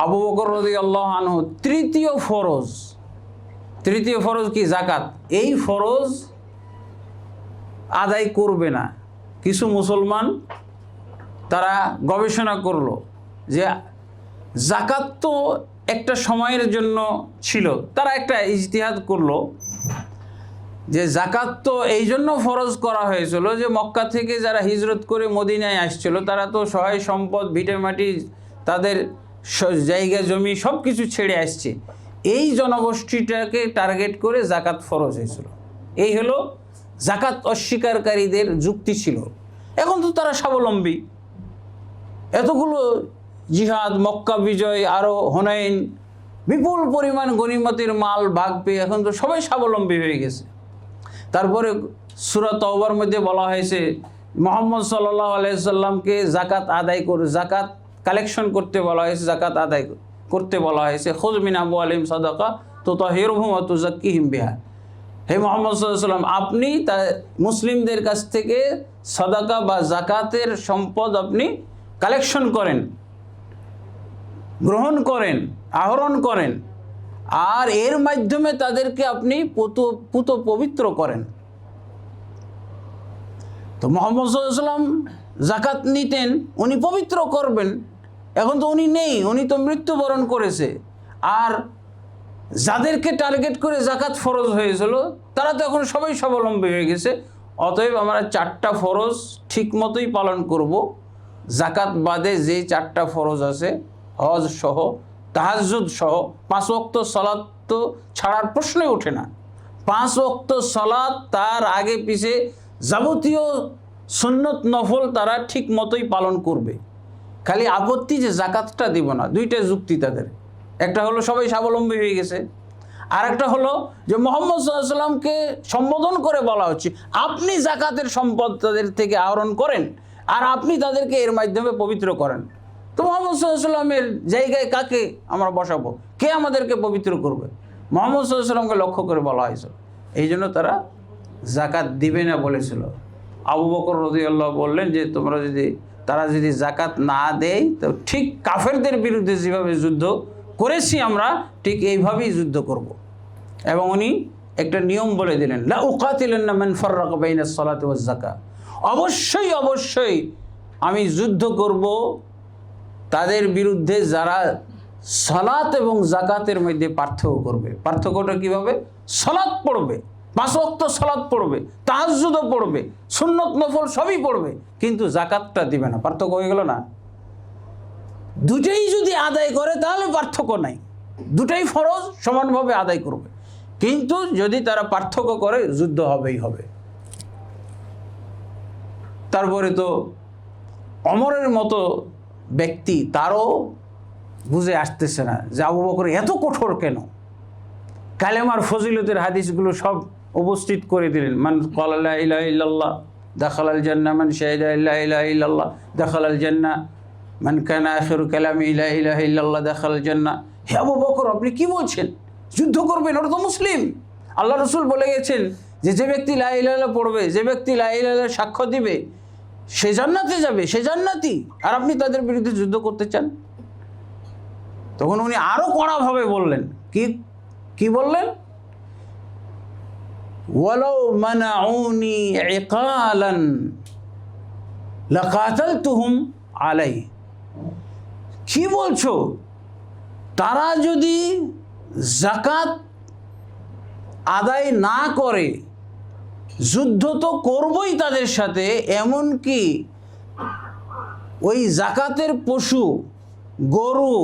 আবু বকর রদি আল্লাহ আনহু তৃতীয় ফরজ। তৃতীয় ফরজ কি? জাকাত এই ফরজ আদায় করবে না। কিছু মুসলমান তারা গবেষণা করল যে জাকাত তো একটা সময়ের জন্য ছিল। তারা একটা ইজতিহাদ করল যে জাকাত তো এই জন্য ফরজ করা হয়েছিল যে মক্কা থেকে যারা হিজরত করে মদিনায় আসছিল, তারা তো সহায় সম্পদ ভিটেমাটি তাদের জায়গা, জমি সব কিছু ছেড়ে আসছে। এই জনগোষ্ঠীটাকে টার্গেট করে জাকাত ফরজ হয়েছিল। এই হলো জাকাত অস্বীকারীদের যুক্তি ছিল। এখন তো তারা স্বাবলম্বী। এতগুলো জিহাদ, মক্কা বিজয় আরও হনাইন, বিপুল পরিমাণ গনিমতের মাল, ভাগ পেয়ে এখন তো সবাই স্বাবলম্বী হয়ে গেছে। তারপরে সুরাত মধ্যে বলা হয়েছে, মোহাম্মদ সাল্লাহ আলাইসাল্লামকে জাকাত আদায় করে, জাকাত কালেকশন করতে বলা হয়েছে জাকাত আদায় করতে বলা হয়েছে। খোঁজ আবু আলিম সাদাকা তো তহিরহুম তুজাক্কিহিম বিহা। হে মোহাম্মদ সাল্লাম আপনি তা মুসলিমদের কাছ থেকে সদাকা বা জাকাতের সম্পদ আপনি কালেকশন করেন, গ্রহণ করেন, আহরণ করেন, আর এর মাধ্যমে তাদেরকে আপনি পুত পুত পবিত্র করেন। তো মোহাম্মদ সাল্লাম জাকাত নিতেন, উনি পবিত্র করবেন। এখন তো উনি নেই, উনি তো মৃত্যুবরণ করেছে। আর যাদেরকে টার্গেট করে জাকাত ফরজ হয়েছিল, তারা তো এখন সবাই স্বাবলম্বী হয়ে গেছে। অতএব আমরা চারটা ফরজ ঠিক মতোই পালন করব। জাকাত বাদে যে চারটা ফরজ আছে, হজ সহ তাহাজুদ সহ, পাঁচ ওক্ত সলাৎ তো ছাড়ার প্রশ্নই ওঠে না। পাঁচ ওক্ত সলাৎ তার আগে পিছে যাবতীয় সুন্নত নফল তারা ঠিক মতোই পালন করবে। খালি আপত্তি যে জাকাতটা দিব না, দুইটা যুক্তি তাদের। একটা হলো সবাই স্বাবলম্বী হয়ে গেছে আর একটা হলো যে মোহাম্মদ সাল্লামকে সম্বোধন করে বলা হচ্ছে, আপনি জাকাতের সম্পদ তাদের থেকে আহরণ করেন, আর আপনি তাদেরকে এর মাধ্যমে পবিত্র করেন। তো মোহাম্মদ সাল্লামের জায়গায় কাকে আমরা বসাবো? কে আমাদেরকে পবিত্র করবে? মোহাম্মদ সাল্লামকে লক্ষ্য করে বলা হয়েছিল এই জন্য তারা জাকাত দিবে না বলেছিল। আবু বকর রদিয়াল্লাহ বললেন যে, তোমরা যদি তারা যদি জাকাত না দেয়, তো ঠিক কাফেরদের বিরুদ্ধে যেভাবে যুদ্ধ করেছি আমরা, ঠিক এইভাবেই যুদ্ধ করব। এবং উনি একটা নিয়ম বলে দিলেন, লা উকাতিলেন না মেন ফর্রাক বাইনা সলাতে জাকা অবশ্যই অবশ্যই আমি যুদ্ধ করব, তাদের বিরুদ্ধে যারা সলাত এবং জাকাতের মধ্যে পার্থক্য করবে। পার্থক্যটা কীভাবে? সলাৎ পড়বে। পাঁচ অক্ত সলাৎ পড়বে তাহাজুদও পড়বে, সুন্নত, নফল সবই পড়বে, কিন্তু জাকাতটা দিবে না। পার্থক্য হয়ে গেল না? দুটাই যদি আদায় করে তাহলে পার্থক্য নাই। দুটাই ফরজ, সমানভাবে আদায় করবে। কিন্তু যদি তারা পার্থক্য করে, যুদ্ধ হবেই হবে। তারপরে তো অমরের মতো ব্যক্তি তারও বুঝে আসতেছে না যে আবু বকর এত কঠোর কেন? কালেমার ফজিলতের হাদিসগুলো সব উপস্থিত করে দিলেন। মান কলাল্লাহ ইলাহ ইল্লাল্লাহ দাখাল আল জান্না, মান শাহিদা ইল্লাহ ইলাহ ইল্লাল্লাহ দাখাল আল জান্না, মান কানা আখিরু কালামি ইলাহ ইলাহ ইল্লাল্লাহ দাখাল আল জান্না। হে আবু বকর, আপনি কি বলছেন? যুদ্ধ করবেন, ওরা তো মুসলিম। আল্লাহ রসুল বলে গেছেন যে যে ব্যক্তি লা ইলাহা পড়বে, যে ব্যক্তি লা ইলাহা সাক্ষ্য দিবে, সে জান্নাতে যাবে, সে জান্নাতি। আর আপনি তাদের বিরুদ্ধে যুদ্ধ করতে চান? তখন উনি আরও কড়াভাবে বললেন। কি কি বললেন? ওয়ালাউ মানাউনি ইকালান লাকাতালতুহুম আলাই। কি বলছো? তারা যদি জাকাত আদায় না করে, যুদ্ধ তো করবই তাদের সাথে এমন কি ওই জাকাতের পশু, গরু,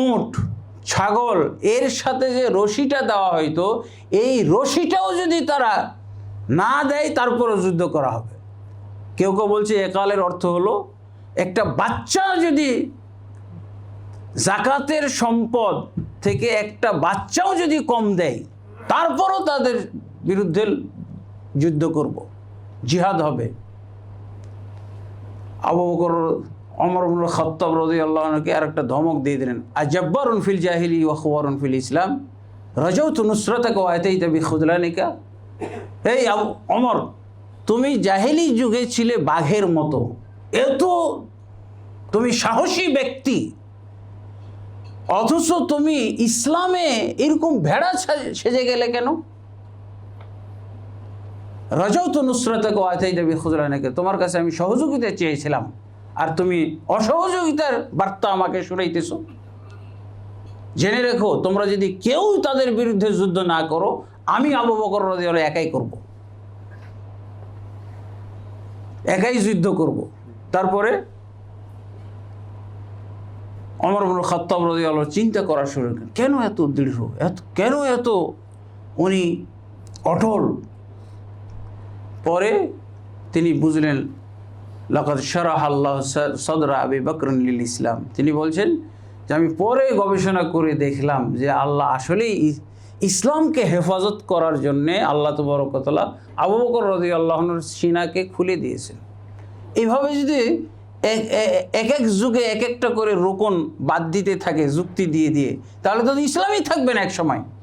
উট ছাগল, এর সাথে যে রশিটা দেওয়া হয়তো এই রশিটাও যদি তারা না দেয়, তারপরও যুদ্ধ করা হবে। কেউ কেউ বলছে একালের অর্থ হলো, একটা বাচ্চা যদি জাকাতের সম্পদ থেকে একটা বাচ্চাও যদি কম দেয়, তারপরও তাদের বিরুদ্ধে যুদ্ধ করব। জিহাদ হবে। আবু বকর অমর ইবনুল খত্তাব রদি আল্লাহকে আর একটা ধমক দিয়ে দিলেন, আজব্বারুন ফিল জাহিলি ওয়াখবরুন ফিল ইসলাম? রজৌত নুসরতক ওয়াতেই তবি খুদলানিকা এই অমর তুমি জাহেলি যুগে ছিলে বাঘের মতো। এত তুমি সাহসী ব্যক্তি। অথচ তুমি ইসলামে এরকম ভেড়া সেজে গেলে কেন? রাজাও তো নুসরত আতাই দেবী খুজরানাকে তোমার কাছে আমি সহযোগিতা চেয়েছিলাম। আর তুমি অসহযোগিতার বার্তা আমাকে শুনাইতেছ। জেনে রেখো, তোমরা যদি কেউ তাদের বিরুদ্ধে যুদ্ধ না করো, আমি আবু বকর রাদিয়াল্লাহু একাই করব। একাই যুদ্ধ করব। তারপরে অমর বল খত্তাব রাদিয়াল্লাহু চিন্তা করা শুরু কেন এত দৃঢ়? এত, কেন এত উনি অটল? পরে তিনি বুঝলেন লকত শরাহ আল্লাহ সদরা আবি বকরুল ইসলাম। তিনি বলছেন যে আমি পরে গবেষণা করে দেখলাম যে আল্লাহ আসলেই ইসলামকে হেফাজত করার জন্যে আল্লাহ তবরকতলা আবু বকর রদি আল্লাহনুর সিনাকে খুলে দিয়েছেন। এইভাবে যদি এক এক যুগে এক একটা করে রোকন বাদ দিতে থাকে, যুক্তি দিয়ে দিয়ে, তাহলে তো ইসলামই থাকবে না এক সময়